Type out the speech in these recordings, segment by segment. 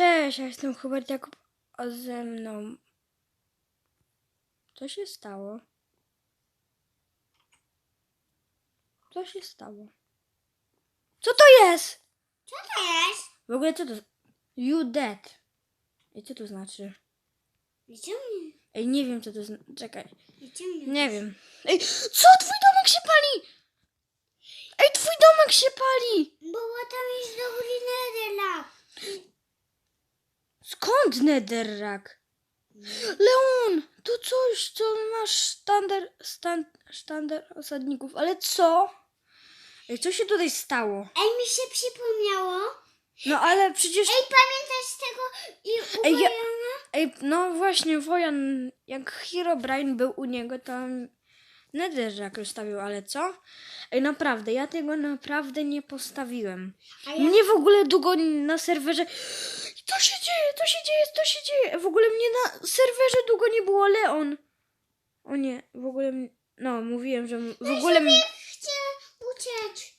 Cześć, ja jestem Hubert Jakub, a ze mną... Co się stało? Co się stało? Co to jest? Co to jest? W ogóle co to... You dead. I co to znaczy? Ej, nie wiem co to znaczy. Czekaj. Nie wiem. Ej, co? Twój domek się pali! Ej, twój domek się pali! Bo tam jest dobry nederlak. Skąd netherrack? Leon, to coś, co masz sztandar, stan, sztandar osadników, ale co? Ej, co się tutaj stało? Ej, mi się przypomniało. No ale przecież... Ej, pamiętasz tego i Ej, ja- Ej, Ej, no właśnie, Wojan, jak Herobrine był u niego, to netherrack ustawił, ale co? Ej, naprawdę, ja tego naprawdę nie postawiłem. A ja, Mnie w ogóle długo na serwerze. To się dzieje, to się dzieje, to się dzieje. W ogóle mnie na serwerze długo nie było Leon. O nie, w ogóle. No, mówiłem, że w ogóle. m- chcę uciec.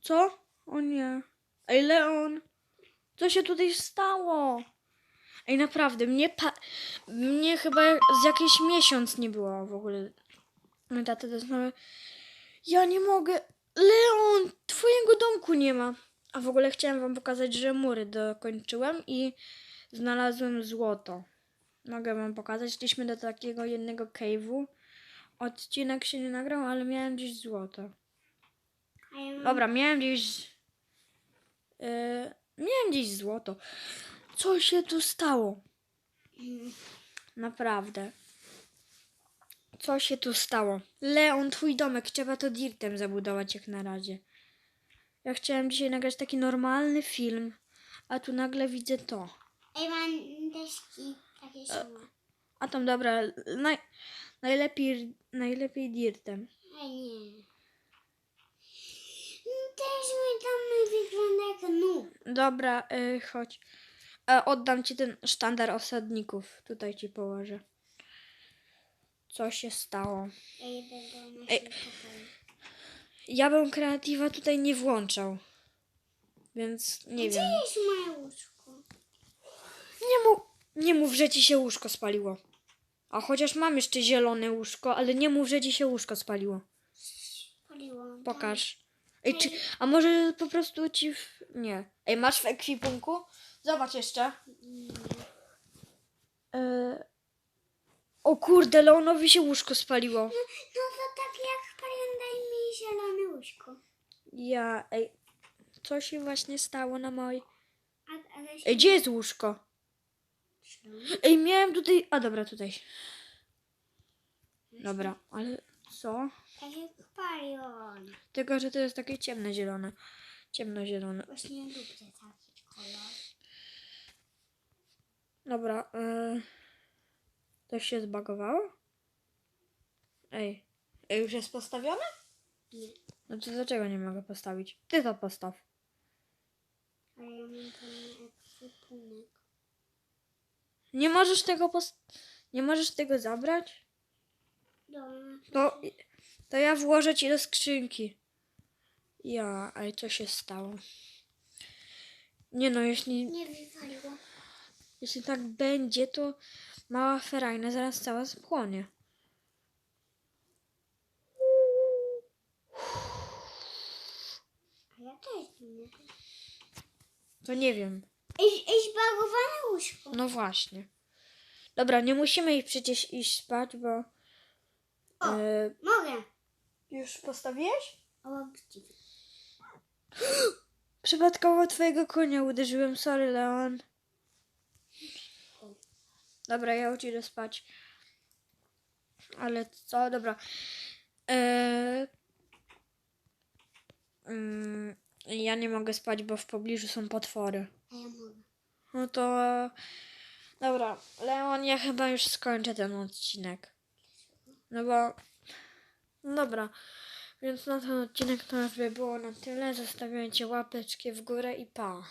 Co? O nie. Ej, Leon. Co się tutaj stało? Ej, naprawdę, mnie pa... Mnie chyba z jakiś miesiąc nie było w ogóle. Mój tata znowu... Ja nie mogę. Leon, twojego domku nie ma. A w ogóle chciałem wam pokazać, że mury dokończyłem i znalazłem złoto. Mogę wam pokazać. Szliśmy do takiego jednego cave'u. Odcinek się nie nagrał, ale miałem gdzieś złoto. Dobra, miałem gdzieś. Yy, miałem gdzieś złoto. Co się tu stało? Naprawdę. Co się tu stało? Leon, twój domek, trzeba to dirtem zabudować jak na razie. Ja chciałem dzisiaj nagrać taki normalny film, a tu nagle widzę to. Ej, mam deski takie same. A tam dobra, naj, najlepiej, najlepiej dirtem. Ej, nie. Też mój dom wygląda jak nóg. Dobra, y, chodź. E, oddam ci ten sztandar osadników. Tutaj ci położę. Co się stało? Na Ej. Ja bym kreatywa tutaj nie włączał. Więc nie Gdzie wiem. jest moje łóżko? Nie mów, nie mów, że ci się łóżko spaliło. A chociaż mam jeszcze zielone łóżko, ale nie mów, że ci się łóżko spaliło. Paliłam. Pokaż. Ej, czy, a może po prostu ci. W... Nie. Ej, masz w ekwipunku? Zobacz jeszcze. E... O kurde, Leonowi się łóżko spaliło. No to tak jak pamiętaj mi zielone łóżko. Ja, ej. Co się właśnie stało na mojej. A, ale Ej, gdzie jest łóżko? Ej, miałem tutaj. A dobra, tutaj. Dobra, ale co? Tak jak palion. Tylko, że to jest takie ciemne zielone. Ciemnozielone. Właśnie lubię taki kolor. Dobra, Coś się zbagowało? Ej. Ej, już jest postawione? Nie. No to dlaczego nie mogę postawić? Ty to postaw. Ale ja mam tam ekwipunek. Nie możesz tego post... Nie możesz tego zabrać? Dobra. To, to ja włożę ci do skrzynki. Ja, ale co się stało? Nie no, jeśli, Nie wywaliło. jeśli tak będzie, to mała ferajna zaraz cała spłonie. A ja też nie. To nie wiem. Ej, ej, zbagowane łóżko. No właśnie. Dobra, nie musimy ich przecież iść spać, bo... O. e, Mogę. już postawiłeś? O? Przypadkowo twojego konia uderzyłem, sorry Leon. Dobra, ja idę spać. Ale co? Dobra. Eee... Mm, ja nie mogę spać, bo w pobliżu są potwory. A ja mogę. No to... Dobra, Leon, ja chyba już skończę ten odcinek. No bo... Dobra. Więc na ten odcinek to już by było na tyle. Zostawiajcie łapeczki w górę i pa.